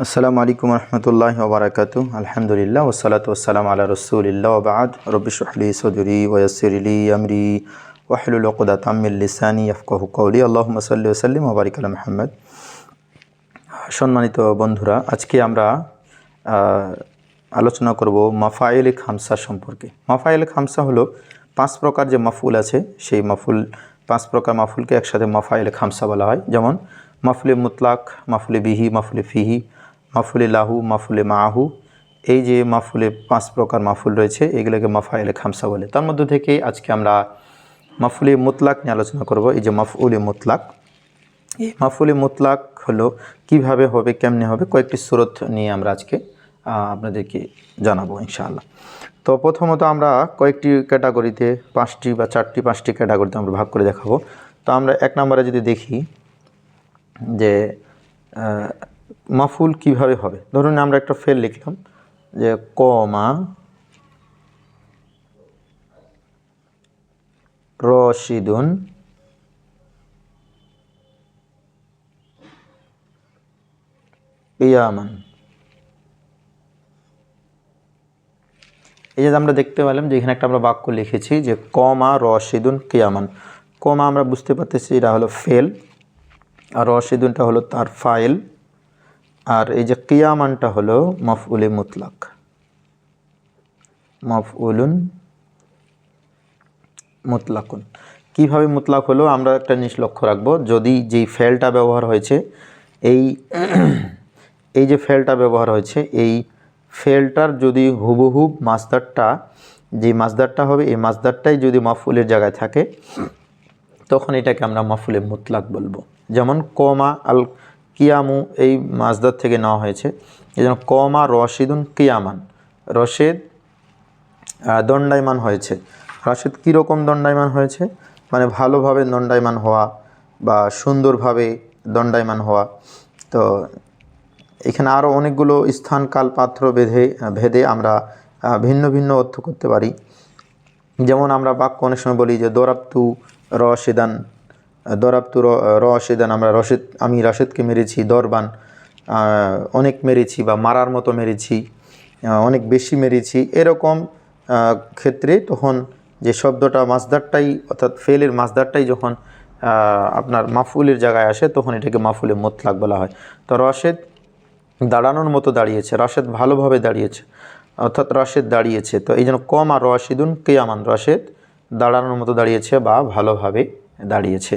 আসসালামু আলাইকুম রহমতুল্লাহ ওবরাকাতু আলহামদুলিল্লাহ ওসালাত ওসালাম আল্লাহ রসুলিল্লাহ ওবাদ রবিশহলি সদুরি ওয়াসিরলি আমরি ওয়াহলুল ওকদা তামিল লিসানি আফকাহু কৌলি আল্লাহ সাল্লি ওসাল্লিম ওবারিক আল মোহাম্মদ। সম্মানিত বন্ধুরা, আজকে আমরা আলোচনা করব মাফাইল খামসা সম্পর্কে। মাফাইল খামসা হলো পাঁচ প্রকার যে মাফুল আছে, সেই মাফুল পাঁচ প্রকার মাফুলকে একসাথে মাফাইল খামসা বলা হয়। যেমন মাফুলে মুতলাক মাফুলে বিহি মাফুলে ফিহি মাফুলে লাহু, মাফুলে মাহু। এই যে মাফুলে পাঁচ প্রকার মাফুল রয়েছে, এগুলোকে মাফাইলে খামসা বলে। তার মধ্যে থেকে আজকে আমরা মাফুলে মুতলাক নিয়ে আলোচনা করব। এই যে মাফুলে মুতলাক। এই মাফুলে মুতলাক হলো কীভাবে হবে, কেমনে হবে, কয়েকটি স্রোত নিয়ে আমরা আজকে আপনাদেরকে জানাব ইনশাআল্লাহ। তো প্রথমত আমরা কয়েকটি ক্যাটাগরিতে পাঁচটি বা চারটি, পাঁচটি ক্যাটাগরিতে আমরা ভাগ করে দেখাবো। তো আমরা এক নম্বরে যদি দেখি যে মাফুল কীভাবে হবে? ধরুন আমরা একটা ফেল লিখলাম যে কমা রশিদুন ইয়ামান। এই যে আমরা দেখতে পেলাম যে এখানে একটা আমরা বাক্য লিখেছি যে কমা রশিদুন কিয়ামান। কমা আমরা বুঝতে পারতেছি এটা হলো ফেল, আর রশিদুনটা হলো তার ফাইল। আর এই যে কিয়ামানটা হলো মফউলে মুতলাক। মফউলুন মুতলাকুন। কীভাবে মুতলাক হলো আমরা একটা জিনিস লক্ষ্য রাখব, যদি যেই ফেলটা ব্যবহার হয়েছে, এই এই যে ফেলটা ব্যবহার হয়েছে, এই ফেলটার যদি হুবহুব মাসদারটা যে মাসদারটা হবে, এই মাসদারটাই যদি মাফুলের জায়গায় থাকে, তখন এটাকে আমরা মাফুলে মুতলাক বলব। যেমন কমা আল কিয়ামু এই মাসদার থেকে নেওয়া হয়েছে। এই জন্য কমা রশিদুন কিয়ামান। রশেদ দণ্ডায়মান হয়েছে। রাশেদ কীরকম দণ্ডায়মান হয়েছে? মানে ভালোভাবে দণ্ডায়মান হওয়া বা সুন্দরভাবে দণ্ডায়মান হওয়া। তো এখানে আরও অনেকগুলো স্থান কাল পাত্র বেঁধে, ভেদে আমরা ভিন্ন ভিন্ন অর্থ করতে পারি। যেমন আমরা বাক্য অনেক সময় বলি যে দরাপ্তু রশেদান। দরাপ্তু রশেদান, আমরা রশেদ, আমি রাশেদকে মেরেছি, দরবান অনেক মেরেছি বা মারার মতো মেরেছি অনেক বেশি মেরেছি। এরকম ক্ষেত্রে তখন যে শব্দটা মাসদারটাই অর্থাৎ ফেলের মাসদারটাই যখন আপনার মাফুলের জায়গায় আসে, তখন এটাকে মাফুলে মোতলাক বলা হয়। তো রশেদ দাঁড়ানোর মতো দাঁড়িয়েছে, রশেদ ভালোভাবে দাঁড়িয়েছে, অর্থাৎ রশেদ দাঁড়িয়েছে। তো এই জন্য কম আর রশিদুন কেয়ামান, রশেদ দাঁড়ানোর মতো দাঁড়িয়েছে বা ভালোভাবে দাঁড়িয়েছে।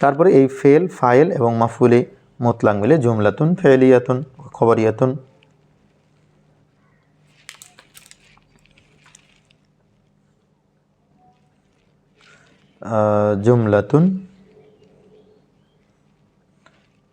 তারপরে এই ফেল ফাইল এবং মাফুলে মোতলাক মিলে জুমলাতুন, ফেলিয়াতুন, খবরিয়াতুন। জুমলাতুন,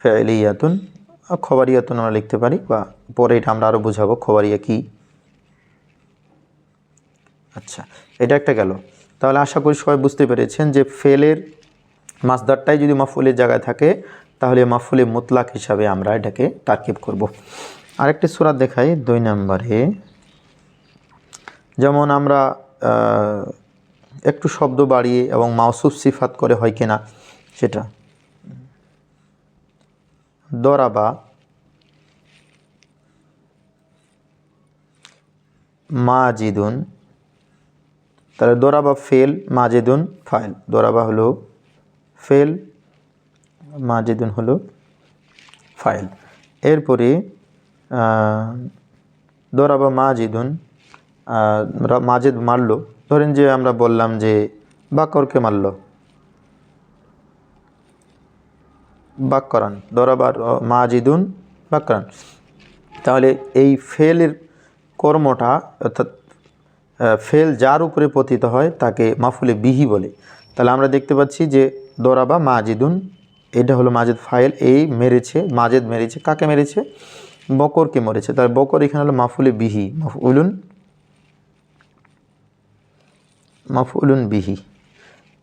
ফেলিয়াতুন খবরিয়াতুন আমরা লিখতে পারি বা পরে এটা আমরা আরও বুঝাবো খবরিয়া কি। আচ্ছা এটা একটা গেল। তাহলে আশা করি সবাই বুঝতে পেরেছেন যে ফেলের মাসদারটাই যদি মাফুলের জায়গায় থাকে, তাহলে মাফুলে মুতলাক হিসাবে আমরা এটাকে তাকিব করব। আরেকটি সুরাত দেখাই দুই নম্বরে। যেমন আমরা একটু শব্দ বাড়িয়ে এবং মাউসুফ সিফাত করে হয় কিনা সেটা। দরাবা। মাজিদুন। তাহলে দোরাবা ফেল মাজেদুন ফাইল। দোরাবা হলো ফেল মাজেদুন হলো ফাইল। এরপরে দোরাবা মাজিদুন মাজেদ মারলো। ধরেন যে আমরা বললাম যে বাকরকে মারলো। বাক্করান দরাবার মাজিদুন, বাক্করান। তাহলে এই ফেলের কর্মটা অর্থাৎ ফেল যার উপরে পতিত হয় তাকে মাফুলে বিহি বলে। তাহলে আমরা দেখতে পাচ্ছি যে দরাবা মাজিদুন, এটা হলো মাজেদ ফাইল এই মেরেছে, মাজেদ মেরেছে, কাকে মেরেছে? বকরকে মরেছে। তাহলে বকর এখানে হলো মাফুলে বিহি মাফুলুন মাফুলুন বিহি।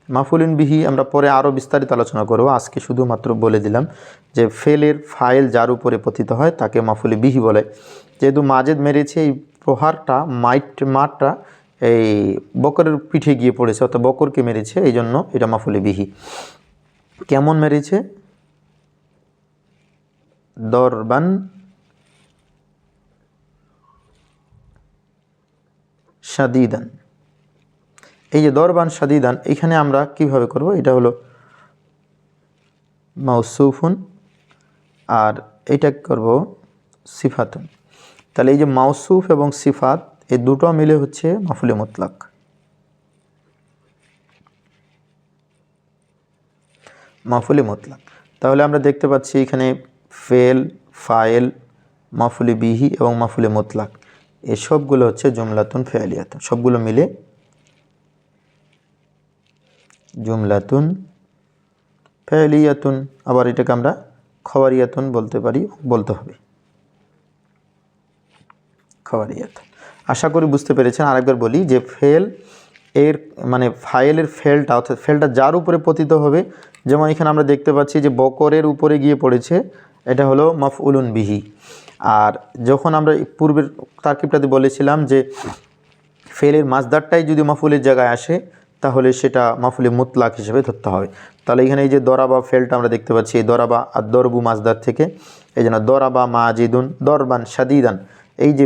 মাফুলিন বিহি আমরা পরে আরও বিস্তারিত আলোচনা করব। আজকে শুধুমাত্র বলে দিলাম যে ফেলের ফাইল যার উপরে পতিত হয় তাকে মাফুলি বিহি বলে। যেহেতু মাজেদ মেরেছে, এই প্রহারটা, মাইট মারটা এই বকরের পিঠে গিয়ে পড়েছে, অর্থাৎ বকরকে মেরেছে এই জন্য এটা মাফুলি বিহি। কেমন মেরেছে? দরবান সাদিদান। এই যে দরবান সাদিদান, এখানে আমরা কীভাবে করব? এটা হলো মাউসুফুন, আর এটা করব? সিফাতুন। তাহলে এই যে মাউসুফ এবং সিফাত, এই দুটো মিলে হচ্ছে মাফুলে মুতলাক। মাফুলে মুতলাক। তাহলে আমরা দেখতে পাচ্ছি এখানে ফেল ফাইল মাফুলে বিহি এবং মাফুলে মুতলাক। এই সবগুলো হচ্ছে জুমলাতুন ফেয়ালিয়াতুন। সবগুলো মিলে জুমলাতুন ফেয়ালিয়াতুন। আবার এটাকে আমরা খবরিয়াতুন বলতে পারি, বলতে হবে। খবরিয়াত আশা করি বুঝতে পেরেছেন। আরেকবার বলি যে ফেল এর মানে ফাইলের ফেলটা, অর্থাৎ ফেলটা যার উপরে পতিত হবে, যেমন এখানে আমরা দেখতে পাচ্ছি যে বকরের উপরে গিয়ে পড়েছে, এটা হলো মফউলুন বিহি। আর যখন আমরা পূর্বের তারকিবটাতে বলেছিলাম যে ফেলের মাছদারটাই যদি মাফুলের জায়গায় আসে, তাহলে সেটা মাফুলে মুতলাক হিসেবে ধরতে হবে। তাহলে এখানে এই যে দরাবা ফেলটা আমরা দেখতে পাচ্ছি, এই দরাবা আর দরবু মাছদার থেকে, এই জন্য দরাবা মাজিদুন দরবান সাদিদান এই যে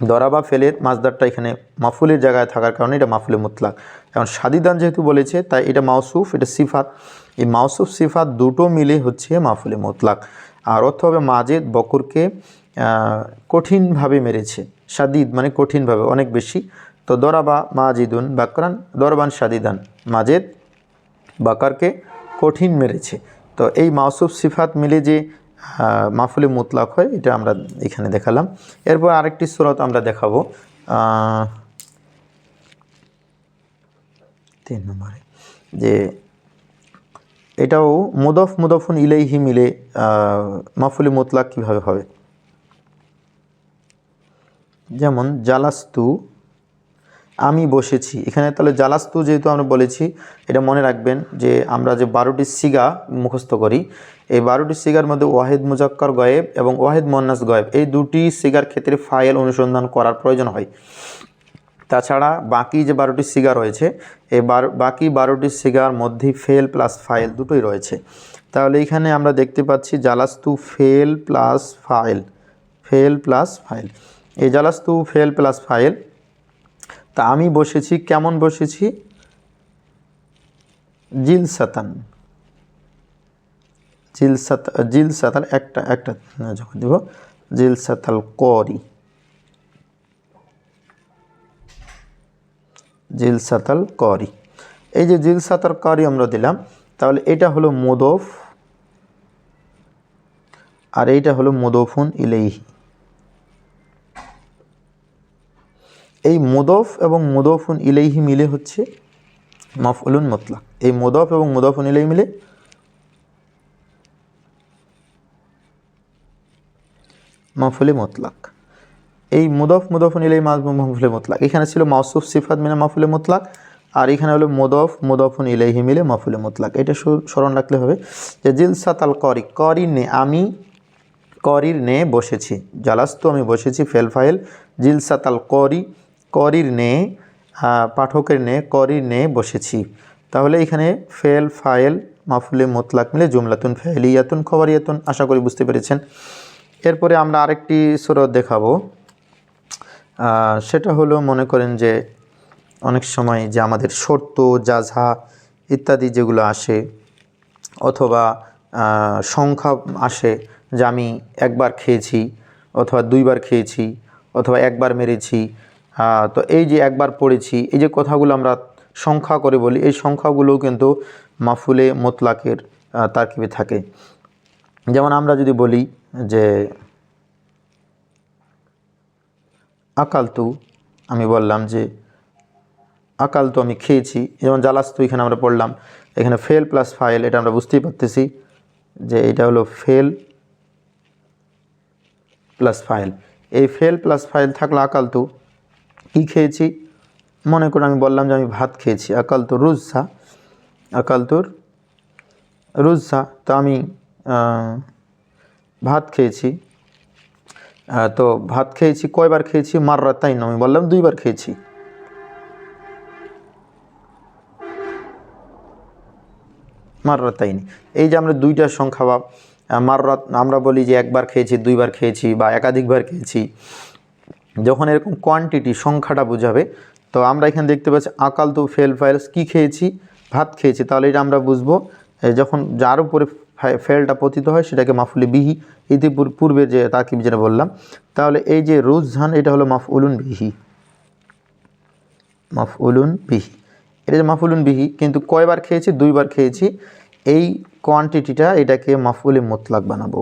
দরাবা ফেলের মাছদারটা এখানে মাফুলের জায়গায় থাকার কারণে এটা মাফুলে মুতলাক। এখন সাদিদান যেহেতু বলেছে, তাই এটা মাউসুফ, এটা সিফাত। এই মাউসুফ, সিফাত দুটো মিলে হচ্ছে মাফুলে মুতলাক। আর অর্থ হবে মাজেদ বকরকে কঠিনভাবে মেরেছে। সাদিদ মানে কঠিনভাবে, অনেক বেশি। তো দরাবা মাজিদুন বাকরান দরবান সাদিদান, মাজেদ বাকারকে কঠিন মেরেছে। তো এই মাউসুফ, সিফাত মিলে যে মাফুলে মুতলাক হয়, এটা আমরা এখানে দেখালাম। এরপর আরেকটি সুরত আমরা দেখাবো। তিন নম্বরে, যে এটাও মুদফ মুদফুন ইলেইহি মিলে মাফুলে মুতলাক কীভাবে হবে? যেমন, জালাস্তু আমি বসেছি। এখানে তাহলে জালাস্তু যেহেতু আমরা বলেছি, এটা মনে রাখবেন যে আমরা যে বারোটি সিগা মুখস্থ করি, এই বারোটি সিগার মধ্যে ওয়াহেদ মুজাক্কর গয়েব এবং ওয়াহেদ মন্নাস গয়েব, এই দুটি সিগার ক্ষেত্রে ফাইল অনুসন্ধান করার প্রয়োজন হয়। তাছাড়া বাকি যে বারোটি সিগা রয়েছে, এই বাকি বারোটি সিগার মধ্যে ফেল প্লাস ফাইল দুটোই রয়েছে। তাহলে এখানে আমরা দেখতে পাচ্ছি জালাস্তু ফেল প্লাস ফাইল, ফেল প্লাস ফাইল। এই জালাস্তু ফেল প্লাস ফাইল তা আমি বসেছি, কেমন বসেছি? জিল সাতান জিল সাত জিল সাতাল একটা একটা যখন দিব জিল সাতাল করি। জিল সাতাল করি। এই যে জিল সাতাল করি আমরা দিলাম, তাহলে এটা হলো মোদফ, আর এইটা হলো মোদফুন ইলেইহি। মোদফ এবং মোদফুন ইলেইহি মিলে হচ্ছে মফউলুন মুতলাক। এই মোদফ এবং মোদফুন ইলেইহি মিলে মাফুলে মুতলাক। এই মুদফ, মুদফুন ইলাই মাফুলে মুতলাক। এখানে ছিল মাউসুফ সিফাত মিলে মাফুলে মুতলাক আর এখানে হলো মুদফ, মুদফুন ইলাইহি মিলে মাফুলে মুতলাক। এটা স্মরণ রাখলে হবে যে জিলসাত আল করি করি নে, আমি করির নে বসেছি। জালাস্তু আমি বসেছি ফেল ফাইল। জিলসাত আল করি করির নে পাঠকের নে, করির নে বসেছি। তাহলে এখানে ফেল ফাইল মাফুলে, মুতলাক মিলে জুমলাতুন, ফেলিয়াতুন, খবরিয়াতুন, আশা করি বুঝতে পেরেছেন। এরপরে আমরা আরেকটি সুরত দেখাবো। সেটা হলো মনে করেন যে অনেক সময় যে আমাদের শর্ত, জাঝা ইত্যাদি যেগুলো আসে, অথবা সংখ্যা আসে যে আমি একবার খেয়েছি, অথবা দুইবার খেয়েছি, অথবা একবার মেরেছি তো এই যে একবার পড়েছি, এই যে কথাগুলো আমরা সংখ্যা করে বলি, এই সংখ্যাগুলোও কিন্তু মাফুলে মোতলাকের তারকিবে থাকে। যেমন আমরা যদি বলি যে, আকালতু, আমি বললাম যে, আকালতু আমি খেয়েছি, যেমন জালাস্তু এখানে আমরা পড়লাম, এখানে ফেল প্লাস ফাইল, এটা আমরা বুঝতেই পারতেছি যে এটা হলো ফেল প্লাস ফাইল। এই ফেল প্লাস ফাইল থাকলে আকালতু কী খেয়েছি? মনে করে আমি বললাম যে আমি ভাত খেয়েছি। আকালতু রুজসা। আকালতুর রুজসা। তো আমি ভাত খেয়েছি। তো ভাত খেয়েছি, কয়বার খেয়েছি? মাররাতাইন আমি বললাম দুইবার খেয়েছি। মাররাতাইন এই যে আমরা দুইটা সংখ্যা বা মাররাত আমরা বলি যে একবার খেয়েছি, দুইবার খেয়েছি বা একাধিকবার খেয়েছি। যখন এরকম কোয়ান্টিটি সংখ্যাটা বোঝাবে, তো আমরা এখানে দেখতে পাচ্ছি আকাল তো ফেল ফাইলস কী খেয়েছি? ভাত খেয়েছি। তাহলে এটা আমরা বুঝব যখন যার উপরে ফেলটা পতিত হয় সেটাকে মাফুলি বিহি, ইতিপূর, পূর্বে যে তাকিব যেটা বললাম, তাহলে এই যে রুজহান, এটা হলো মাফউলুন বিহি। মাফউলুন বিহি। এটা যে মাফুলুন বিহি, কিন্তু কয়বার খেয়েছি? দুইবার খেয়েছি। এই কোয়ান্টিটিটা এটাকে মাফউলে মোতলাক বানাবো।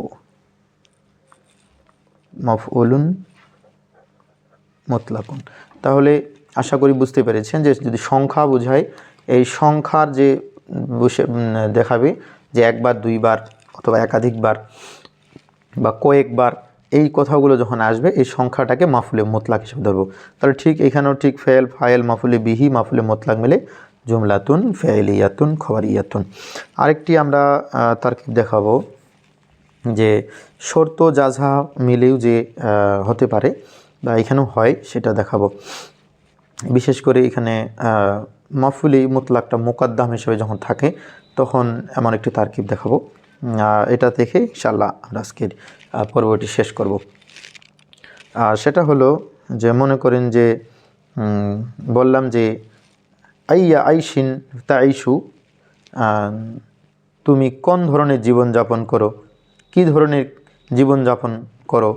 মাফউলুন মোতলাকুন। তাহলে আশা করি বুঝতে পেরেছেন যে যদি সংখ্যা বোঝায়, এই সংখ্যার যে বসে দেখাবে যে একবার, দুইবার অথবা একাধিকবার বা কয়েকবার এই কথাগুলো যখন আসবে, এই সংখ্যাটাকে মাফুলে মোতলাক হিসেবে ধরবো। তাহলে ঠিক এখানেও ঠিক ফেল ফায়েল মাফুলে বিহি, মাফুলে মোতলাক মিলে জুমলাতুন ফেলিয়াতুন খবরিয়াতুন। আরেকটি আমরা তারকিব দেখাবো যে শর্ত জাজা মিলেও যে হতে পারে বা এখানেও হয়, সেটা দেখাবো। বিশেষ করে এখানে মাফুলি মুতলাকটা মোকাদ্দাম হিসেবে যখন থাকে, তখন এমন একটি তারকিব দেখাবো। এটা দেখে ইনশাল্লাহ আমরা আজকের পর্বটি শেষ করব। আর সেটা হলো যে মনে করেন যে বললাম যে, আইয়া আইসিন তাইশু তুমি কোন ধরনের জীবনযাপন করো? কি ধরনের জীবনযাপন করো?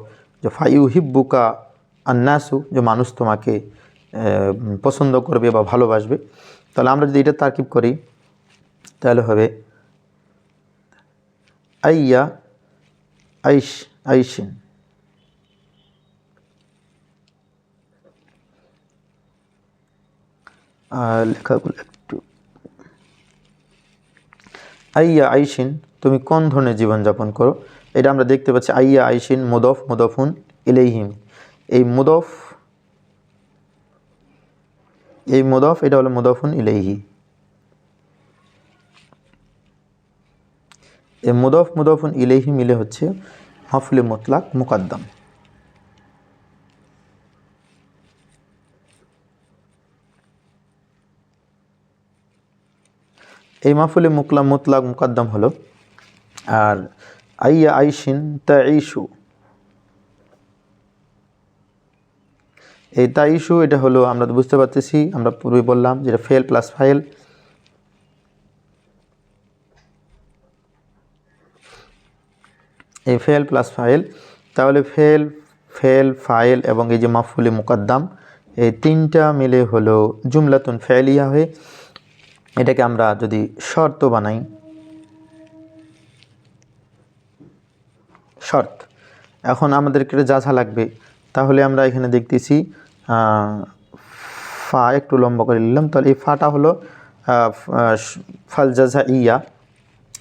যে ফাইউ হিব্বুকা আন্নাসু, যে মানুষ তোমাকে পছন্দ করবে বা ভালোবাসবে। তাহলে আমরা যদি এটা তারকিব করি, তাহলে হবে, আইয়া আইস আইসিন লেখাগুলো একটু। আইয়া আইসিন তুমি কোন ধরনের জীবনযাপন করো? এটা আমরা দেখতে পাচ্ছি, আইয়া আইসিন মুদফ, মুদফুন, ইলেইহিম। এই মুদফ এই মুদফ, এটা হলো মুদফুন ইলেইহি। এই মুদফ, মুদফুন ইলেইহি মিলে হচ্ছে মাফুলে মুতলাক মুকাদ্দাম। এই মাফুলে মুকলা, মুতলাক মুকাদ্দাম হলো, আর আইয়া আইসিন তা ইস্যু এই তা ইস্যু এটা হলো আমরা তো বুঝতে পারতেছি, আমরা পূর্বে বললাম যেটা ফেল প্লাস ফাইল এই ফেল প্লাস ফাইল তাহলে ফেল ফেল ফাইল এবং এই যে মাফুলে মুকাদ্দাম, এই তিনটা মিলে হলো জুমলাতুন ফেলিয়া হয়ে, এটাকে আমরা যদি শর্ত বানাই, শর্ত, এখন আমাদেরকে যা যাঝা লাগবে, তাহলে আমরা এখানে দেখতেছি ফা একটু লম্বা করে নিলাম। তাহলে এই ফাটা হলো ফাল জাজা ইয়া।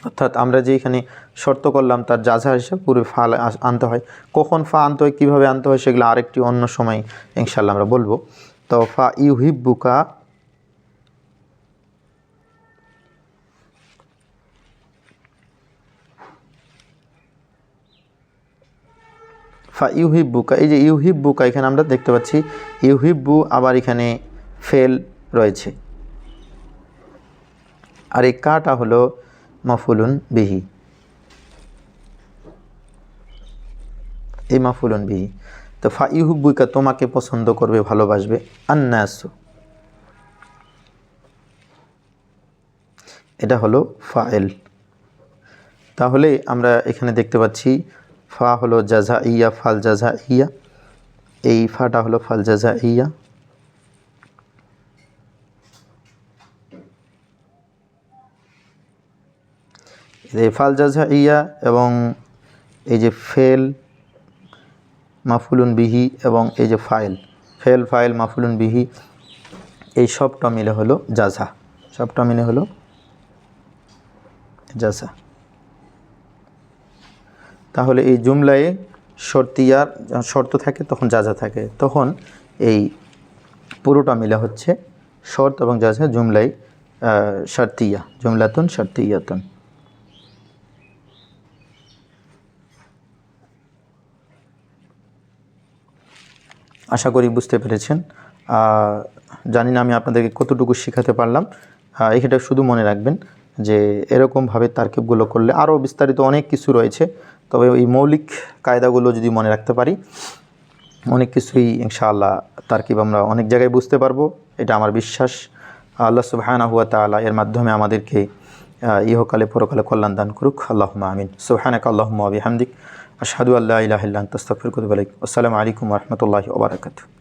অর্থাৎ আমরা যে এখানে শর্ত করলাম তার জাজা হিসেবে পুরো ফাল আনতে হয়। কখন ফা আনতে হয়, কীভাবে আনতে হয়, সেগুলো আরেকটি অন্য সময় ইনশাল্লাহ আমরা বলব। তো ফা ইউহিব্বুকা ফা ইউহিব্বুকা, এই যে ইউহিব্বুকা, এখানে আমরা দেখতে পাচ্ছি, ইউহিব্বু আবার এখানে ফেল রয়েছে। আর এই কাটা হলো মাফুলুন বিহি। এই মাফুলুন বিহি। তো ফা ইউহিব্বুকা তোমাকে পছন্দ করবে, ভালোবাসবে, আন্নাসু। এটা হলো ফাইল। তাহলে আমরা এখানে দেখতে পাচ্ছি ফা হলো জাজা ইয়া ফাল জাজা ইয়া এই ফাটা হলো ফাল জাজা ইয়া এই ফাল জাজা ইয়া এবং এই যে ফেল মাফুলুন বিহি এবং এই যে ফাইল, ফেল, ফাইল, মাফুলুন বিহি, এই সবটা মিলে হলো জাজা। সবটা মিলে হলো জাজা। তাহলে এই জুমলায় শর্তিয়ার শর্ত থাকে, তখন যা যা থাকে। তখন এই পুরোটা মিলে হচ্ছে শর্ত এবং যা যা জুমলাই শর্তিয়া, জুমলাতুন শর্তিয়াতুন। আশা করি বুঝতে পেরেছেন। জানি না আমি আপনাদেরকে কতটুকু শেখাতে পারলাম। এটা শুধু মনে রাখবেন যে এরকমভাবে তারকিবগুলো করলে আরও বিস্তারিত অনেক কিছু রয়েছে। তবে ওই মৌলিক কায়দাগুলো যদি মনে রাখতে পারি, অনেক কিছুই ইনশাআল্লাহ তারকিব আমরা অনেক জায়গায় বুঝতে পারব। এটা আমার বিশ্বাস। আল্লাহ সুবাহানা হুয়া তালা এর মাধ্যমে আমাদেরকে ইহকালে পরকালে কল্যাণ দান করুক। আল্লাহুম্মা আমিন। সুহানাক আল্লাহুম্মা আবি হামদিক আশহাদু আল্লাহ ইলাহা তস্তফির আতুবু ইলাইক। আসসালামু আলাইকুম ওয়া ওবরাকাতু